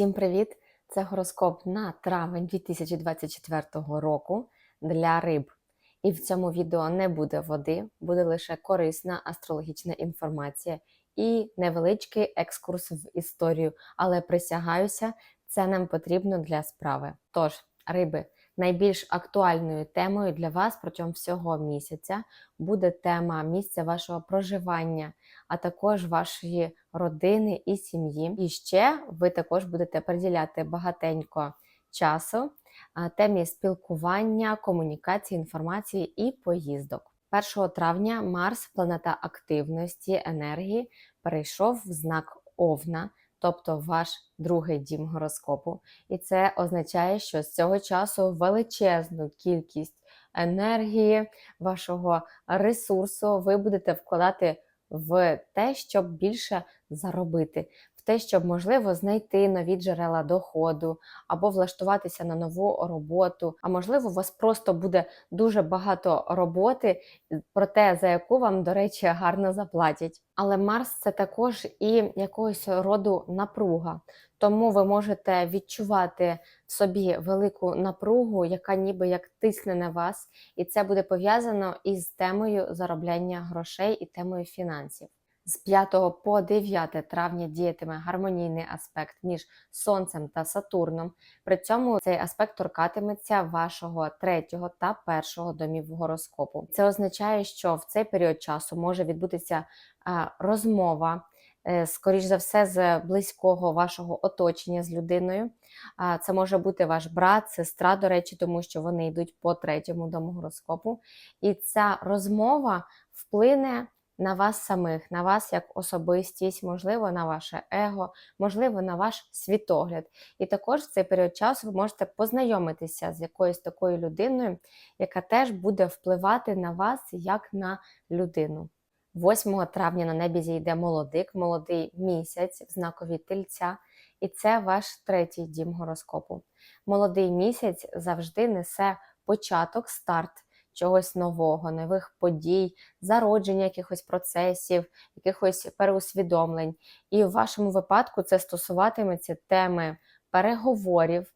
Всім привіт! Це гороскоп на травень 2024 року для риб. І в цьому відео не буде води, буде лише корисна астрологічна інформація і невеличкий екскурс в історію. Але присягаюся, це нам потрібно для справи. Тож, риби, найбільш актуальною темою для вас протягом всього місяця буде тема місця вашого проживання, а також вашої родини і сім'ї. І ще ви також будете приділяти багатенько часу темі спілкування, комунікації, інформації і поїздок. 1 травня Марс, планета активності, енергії, перейшов в знак Овна, тобто ваш другий дім гороскопу. І це означає, що з цього часу величезну кількість енергії, вашого ресурсу ви будете вкладати в те, щоб більше заробити, в те, щоб можливо знайти нові джерела доходу або влаштуватися на нову роботу. А можливо, у вас просто буде дуже багато роботи, проте за яку вам, до речі, гарно заплатять. Але Марс це також і якогось роду напруга. Тому ви можете відчувати в собі велику напругу, яка ніби як тисне на вас, і це буде пов'язано із темою заробляння грошей і темою фінансів. З 5 по 9 травня діятиме гармонійний аспект між Сонцем та Сатурном. При цьому цей аспект торкатиметься вашого третього та першого домів гороскопу. Це означає, що в цей період часу може відбутися розмова. е, Скоріш за все, з близького вашого оточення з людиною. Це може бути ваш брат, сестра, до речі, тому що вони йдуть по третьому дому гороскопу. І ця розмова вплине на вас самих, на вас як особистість, можливо, на ваше его, можливо, на ваш світогляд. І також в цей період часу ви можете познайомитися з якоюсь такою людиною, яка теж буде впливати на вас як на людину. 8 травня на небі зійде молодик, молодий місяць в знакові тельця, і це ваш третій дім гороскопу. Молодий місяць завжди несе початок, старт чогось нового, нових подій, зародження якихось процесів, якихось переусвідомлень. І в вашому випадку це стосуватиметься теми переговорів,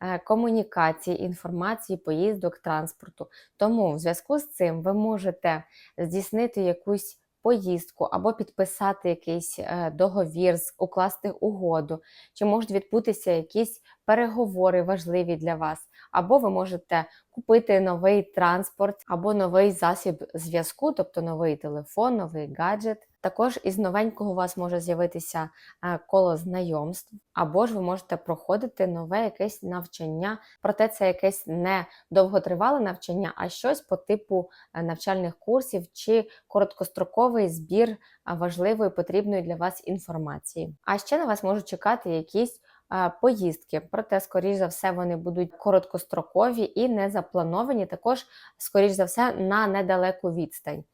е, комунікації, інформації, поїздок, транспорту. Тому в зв'язку з цим ви можете здійснити якусь поїздку або підписати якийсь е, договір, укласти угоду, чи можуть відбутися якісь переговори важливі для вас, або ви можете купити новий транспорт або новий засіб зв'язку, тобто новий телефон, новий гаджет. Також із новенького у вас може з'явитися е, коло знайомств, або ж ви можете проходити нове якесь навчання. Проте це якесь не довготривале навчання, а щось по типу е, навчальних курсів чи короткостроковий збір е, важливої потрібної для вас інформації. А ще на вас можуть чекати якісь поїздки, проте, скоріш за все, вони будуть короткострокові і не заплановані, також, скоріш за все, на недалеку відстань.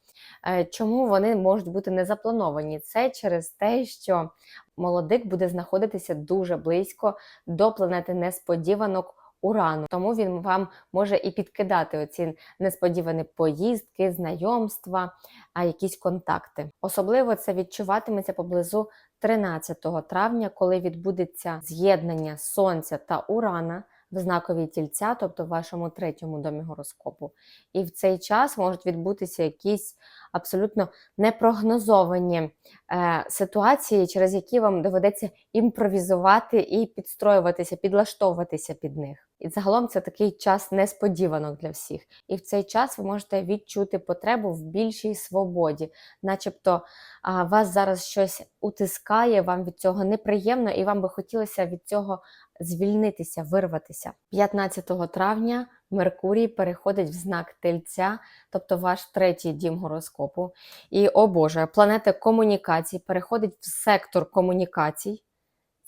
Е, Чому вони можуть бути не заплановані? Це через те, що молодик буде знаходитися дуже близько до планети несподіванок Урану, тому він вам може і підкидати оці несподівані поїздки, знайомства, а якісь контакти. Особливо це відчуватиметься поблизу 13 травня, коли відбудеться з'єднання Сонця та Урана в знаковій тільця, тобто в вашому третьому домі гороскопу. І в цей час можуть відбутися якісь абсолютно непрогнозовані е, ситуації, через які вам доведеться імпровізувати і підстроюватися, підлаштовуватися під них. І загалом це такий час несподіванок для всіх. І в цей час ви можете відчути потребу в більшій свободі, начебто а, вас зараз щось утискає, вам від цього неприємно, і вам би хотілося від цього звільнитися, вирватися. 15 травня Меркурій переходить в знак Тельця, тобто ваш третій дім гороскопу. І, о Боже, планета комунікацій переходить в сектор комунікацій.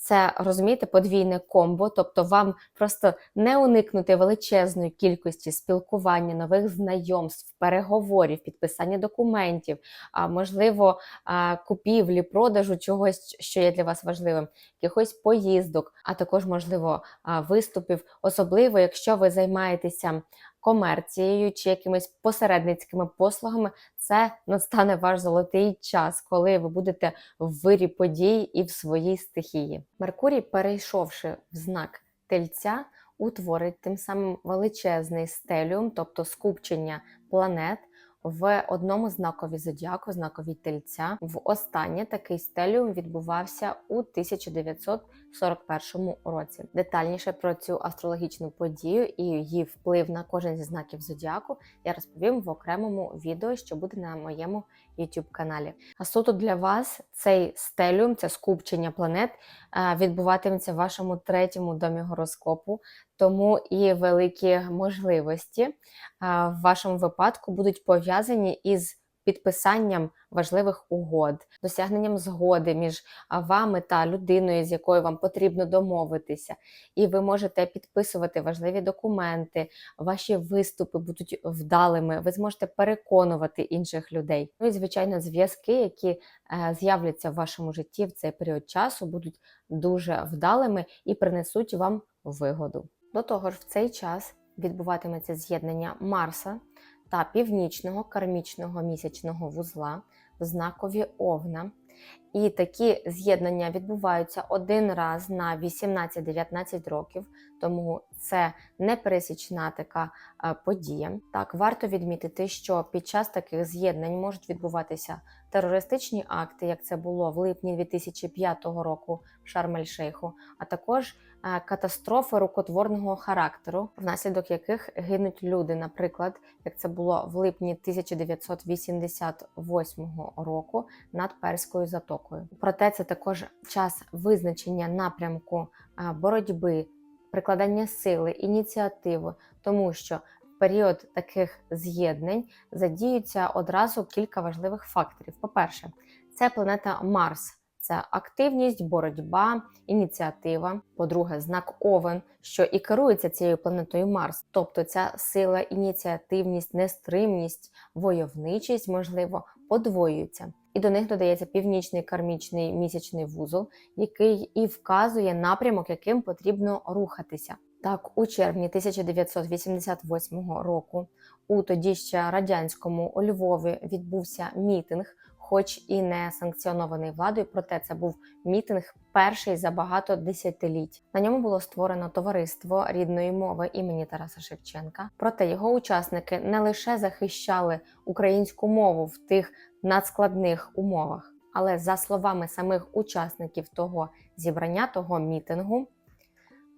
Це розумієте, подвійне комбо, тобто вам просто не уникнути величезної кількості спілкування, нових знайомств, переговорів, підписання документів, а можливо, купівлі, продажу чогось, що є для вас важливим, якихось поїздок, а також, можливо, виступів, особливо, якщо ви займаєтеся комерцією чи якимись посередницькими послугами, це настане ваш золотий час, коли ви будете в вирі подій і в своїй стихії. Меркурій, перейшовши в знак тельця, утворить тим самим величезний стеліум, тобто скупчення планет. В одному знакові зодіаку, знакові тельця, в останнє такий стеліум відбувався у 1941 році. Детальніше про цю астрологічну подію і її вплив на кожен зі знаків зодіаку я розповім в окремому відео, що буде на моєму YouTube каналі. А суто для вас цей стеліум, це скупчення планет, е, відбуватиметься в вашому третьому домі гороскопу, тому і великі можливості е, в вашому випадку будуть пов'язані із підписанням важливих угод, досягненням згоди між вами та людиною, з якою вам потрібно домовитися. І ви можете підписувати важливі документи, ваші виступи будуть вдалими, ви зможете переконувати інших людей. Ну і звичайно, зв'язки, які е, з'являться в вашому житті в цей період часу, будуть дуже вдалими і принесуть вам вигоду. До того ж, в цей час відбуватиметься з'єднання Марса та північного кармічного місячного вузла в знакові Овна. І такі з'єднання відбуваються один раз на 18-19 років, тому це непересічна така е, подія. Так, варто відмітити, що під час таких з'єднань можуть відбуватися терористичні акти, як це було в липні 2005 року в Шарм-ель-Шейху, а також катастрофи рукотворного характеру, внаслідок яких гинуть люди, наприклад, як це було в липні 1988 року над Перською затокою. Проте це також час визначення напрямку е, боротьби, прикладання сили, ініціативи, тому що період таких з'єднань задіються одразу кілька важливих факторів. По-перше, це планета Марс. Це активність, боротьба, ініціатива. По-друге, знак Овен, що і керується цією планетою Марс, тобто ця сила, ініціативність, нестримність, войовничість, можливо, подвоюються. І до них додається північний кармічний місячний вузол, який і вказує напрямок, яким потрібно рухатися. Так, у червні 1988 року у тоді ще радянському у Львові відбувся мітинг, хоч і не санкціонований владою, проте це був мітинг перший за багато десятиліть. На ньому було створено товариство рідної мови імені Тараса Шевченка. Проте його учасники не лише захищали українську мову в тих надскладних умовах, але за словами самих учасників того зібрання, того мітингу,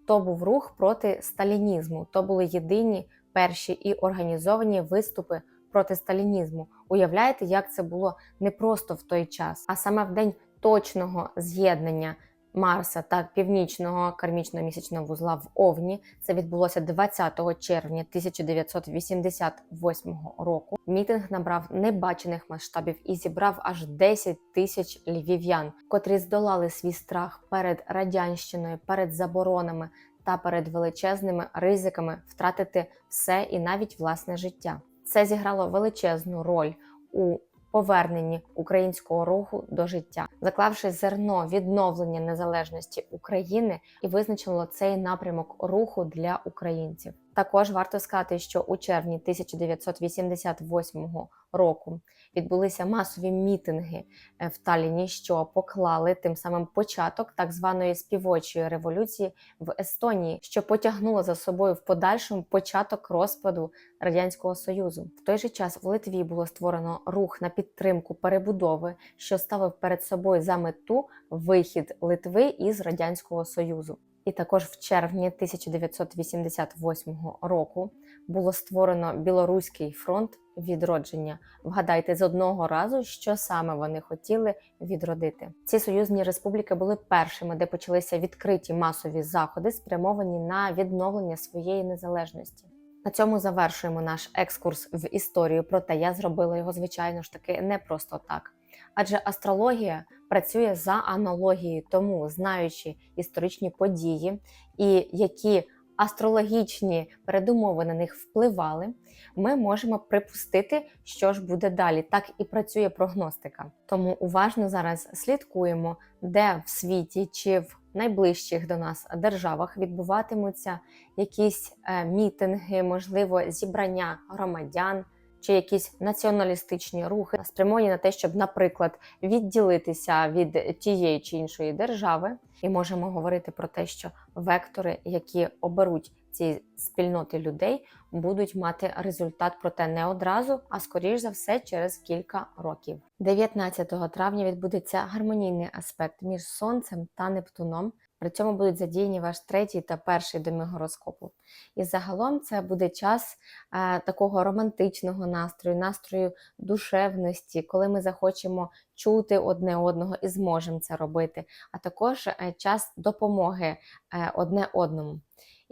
то був рух проти сталінізму. То були єдині перші і організовані виступи проти сталінізму. Уявляєте, як це було не просто в той час, а саме в день точного з'єднання Марса та північного кармічного місячного вузла в Овні. Це відбулося 20 червня 1988 року. Мітинг набрав небачених масштабів і зібрав аж 10 тисяч львів'ян, котрі здолали свій страх перед радянщиною, перед заборонами та перед величезними ризиками втратити все і навіть власне життя. Це зіграло величезну роль у поверненні українського руху до життя, заклавши зерно відновлення незалежності України і визначило цей напрямок руху для українців. Також варто сказати, що у червні 1988 року відбулися масові мітинги е, в Таліні, що поклали тим самим початок так званої співочої революції в Естонії, що потягнуло за собою в подальшому початок розпаду радянського союзу. В той же час в Литві було створено рух на підтримку перебудови, що ставив перед собою за мету вихід Литви із радянського союзу. І також в червні 1988 року було створено Білоруський фронт відродження. Вгадайте з одного разу, що саме вони хотіли відродити. Ці союзні республіки були першими, де почалися відкриті масові заходи, спрямовані на відновлення своєї незалежності. На цьому завершуємо наш екскурс в історію. Проте я зробила його, звичайно ж таки, не просто так. Адже астрологія працює за аналогією, тому знаючи історичні події і які астрологічні передумови на них впливали, ми можемо припустити, що ж буде далі. Так і працює прогностика. Тому уважно зараз слідкуємо, де в світі чи в найближчих до нас державах відбуватимуться якісь е, мітинги, можливо, зібрання громадян чи якісь націоналістичні рухи, спрямовані на те, щоб, наприклад, відділитися від тієї чи іншої держави, і можемо говорити про те, що вектори, які оберуть ці спільноти людей, будуть мати результат, проте не одразу, а скоріш за все через кілька років. 19 травня відбудеться гармонійний аспект між Сонцем та Нептуном. При цьому будуть задіяні ваш третій та перший доми гороскопу. І загалом це буде час е, такого романтичного настрою, настрою душевності, коли ми захочемо чути одне одного і зможемо це робити, а також е, час допомоги е, одне одному.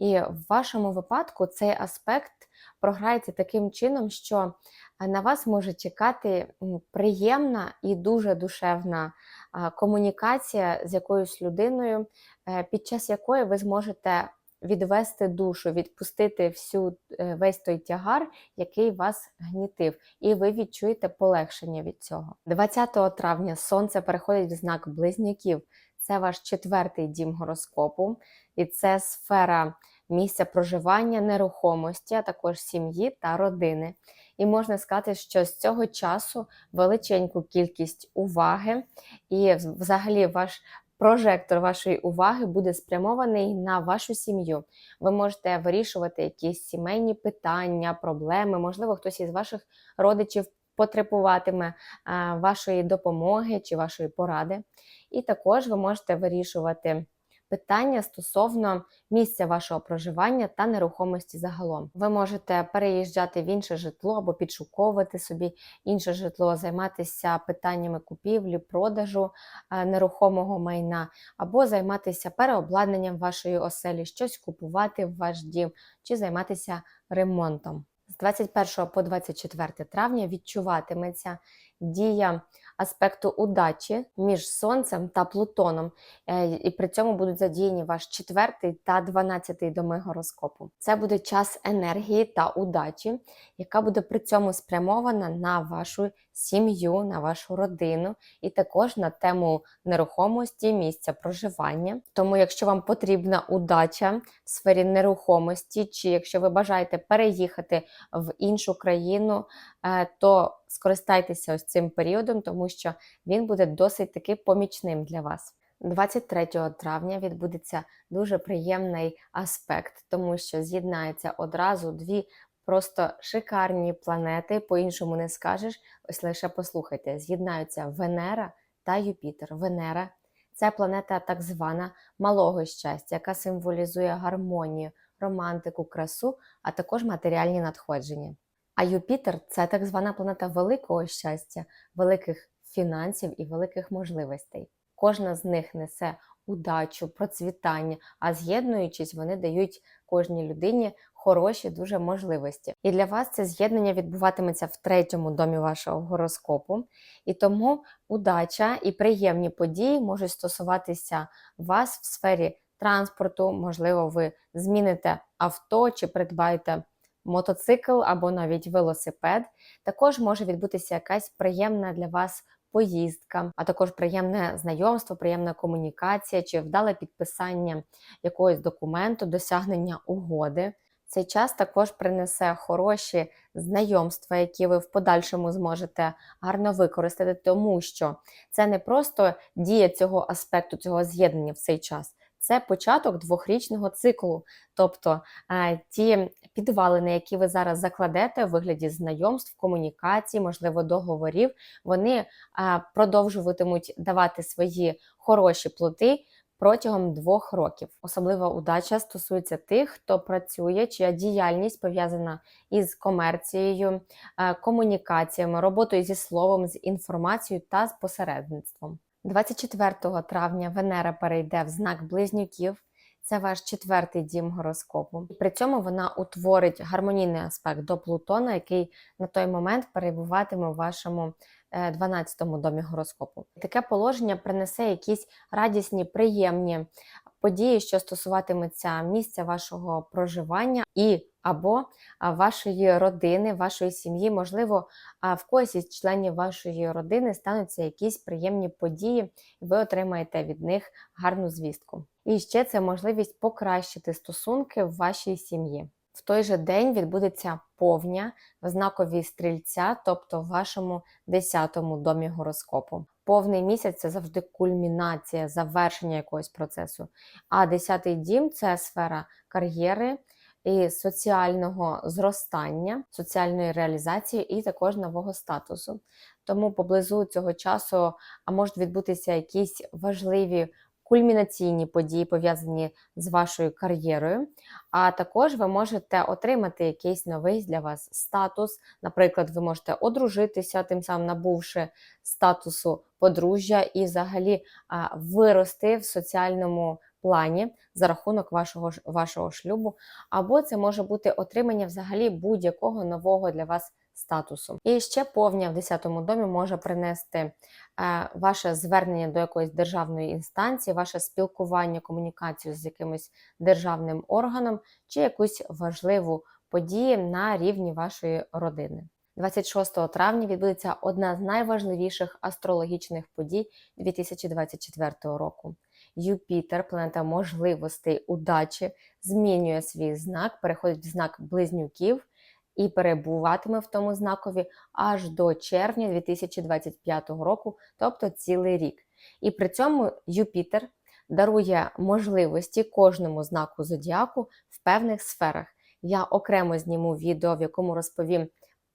І в вашому випадку цей аспект програється таким чином, що е, на вас може чекати приємна і дуже душевна комунікація з якоюсь людиною, е, під час якої ви зможете відвести душу, відпустити всю е, весь той тягар, який вас гнітив, і ви відчуєте полегшення від цього. 20 травня сонце переходить в знак близнюків. Це ваш четвертий дім гороскопу, і це сфера місця проживання, нерухомості, а також сім'ї та родини. І можна сказати, що з цього часу величеньку кількість уваги, і взагалі ваш прожектор вашої уваги буде спрямований на вашу сім'ю. Ви можете вирішувати якісь сімейні питання, проблеми, можливо, хтось із ваших родичів потребуватиме вашої допомоги чи вашої поради. І також ви можете вирішувати питання стосовно місця вашого проживання та нерухомості загалом. Ви можете переїжджати в інше житло або підшуковувати собі інше житло, займатися питаннями купівлі, продажу е, нерухомого майна, або займатися переобладнанням вашої оселі, щось купувати в ваш дім чи займатися ремонтом. З 21 по 24 травня відчуватиметься дія аспекту удачі між Сонцем та Плутоном, Е, і при цьому будуть задіяні ваш четвертий та дванадцятий доми гороскопу. Це буде час енергії та удачі, яка буде при цьому спрямована на вашу сім'ю, на вашу родину і також на тему нерухомості, місця проживання. Тому, якщо вам потрібна удача в сфері нерухомості, чи якщо ви бажаєте переїхати в іншу країну, е, то скористайтеся ось цим періодом, тому що він буде досить таки помічним для вас. 23 травня відбудеться дуже приємний аспект, тому що з'єднаються одразу дві просто шикарні планети, по-іншому не скажеш. Ось лише послухайте: з'єднаються Венера та Юпітер. Венера це планета так звана малого щастя, яка символізує гармонію, романтику, красу, а також матеріальні надходження. А Юпітер це так звана планета великого щастя, великих фінансів і великих можливостей. Кожна з них несе удачу, процвітання, а з'єднуючись, вони дають кожній людині хороші дуже можливості. І для вас це з'єднання відбуватиметься в третьому домі вашого гороскопу. І тому удача і приємні події можуть стосуватися вас в сфері транспорту, можливо, ви зміните авто чи придбаєте мотоцикл або навіть велосипед. Також може відбутися якась приємна для вас поїздка, а також приємне знайомство, приємна комунікація чи вдале підписання якогось документу, досягнення угоди. Цей час також принесе хороші знайомства, які ви в подальшому зможете гарно використати, тому що це не просто дія цього аспекту, цього з'єднання в цей час. Це початок двохрічного циклу, тобто ті підвалини, які ви зараз закладете в вигляді знайомств, комунікацій, можливо, договорів, вони продовжуватимуть давати свої хороші плоди протягом двох років. Особлива удача стосується тих, хто працює, чия діяльність пов'язана із комерцією, комунікаціями, роботою зі словом, з інформацією та з посередництвом. 24 травня Венера перейде в знак близнюків. Це ваш четвертий дім гороскопу. При цьому вона утворить гармонійний аспект до Плутона, який на той момент перебуватиме у вашому 12-му домі гороскопу. Таке положення принесе якісь радісні, приємні події, що стосуватимуться місця вашого проживання і або вашої родини, вашої сім'ї, можливо, в когось із членів вашої родини стануться якісь приємні події, і ви отримаєте від них гарну звістку. І ще це можливість покращити стосунки в вашій сім'ї. В той же день відбудеться повня в знакові стрільця, тобто в вашому 10-му домі гороскопу. Повний місяць це завжди кульмінація, завершення якогось процесу. А 10-й дім це сфера кар'єри і соціального зростання, соціальної реалізації і також нового статусу. Тому поблизу цього часу а можуть відбутися якісь важливі кульмінаційні події, пов'язані з вашою кар'єрою. А також ви можете отримати якийсь новий для вас статус. Наприклад, ви можете одружитися, тим самим набувши статусу подружжя, і взагалі вирости в соціальному плані за рахунок вашого, вашого шлюбу. Або це може бути отримання взагалі будь-якого нового для вас статусу. І ще повня в 10-му домі може принести е, ваше звернення до якоїсь державної інстанції, ваше спілкування, комунікацію з якимось державним органом чи якусь важливу подію на рівні вашої родини. 26 травня відбудеться одна з найважливіших астрологічних подій 2024 року. Юпітер, планета можливостей, удачі, змінює свій знак, переходить в знак близнюків і перебуватиме в тому знакові аж до червня 2025 року, тобто цілий рік. І при цьому Юпітер дарує можливості кожному знаку зодіаку в певних сферах. Я окремо зніму відео, в якому розповім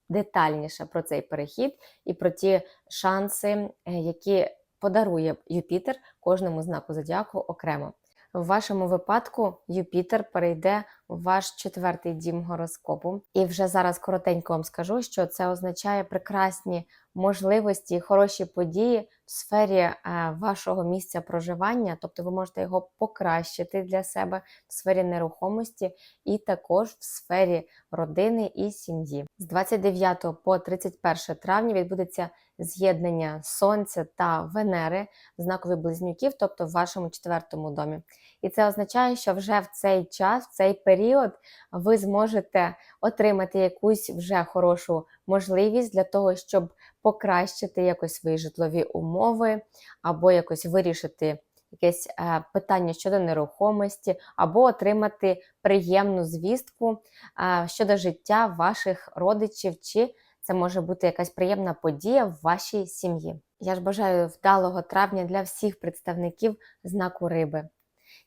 детальніше про цей перехід і про ті шанси, е, які подарує Юпітер кожному знаку зодіаку окремо. В вашому випадку Юпітер перейде в ваш четвертий дім гороскопу. І вже зараз коротенько вам скажу, що це означає прекрасні можливості, хороші події в сфері е, вашого місця проживання, тобто ви можете його покращити для себе в сфері нерухомості і також в сфері родини і сім'ї. З 29 по 31 травня відбудеться з'єднання Сонця та Венери в знакові близнюків, тобто в вашому четвертому домі. І це означає, що вже в цей час, в цей період, ви зможете отримати якусь вже хорошу можливість для того, щоб покращити якось свої житлові умови, або якось вирішити якесь е, питання щодо нерухомості, або отримати приємну звістку е, щодо життя ваших родичів, чи це може бути якась приємна подія в вашій сім'ї. Я ж бажаю вдалого травня для всіх представників знаку риби.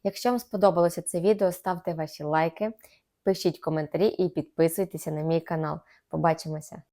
Якщо вам сподобалося це відео, ставте ваші лайки, пишіть коментарі і підписуйтеся на мій канал. Побачимося!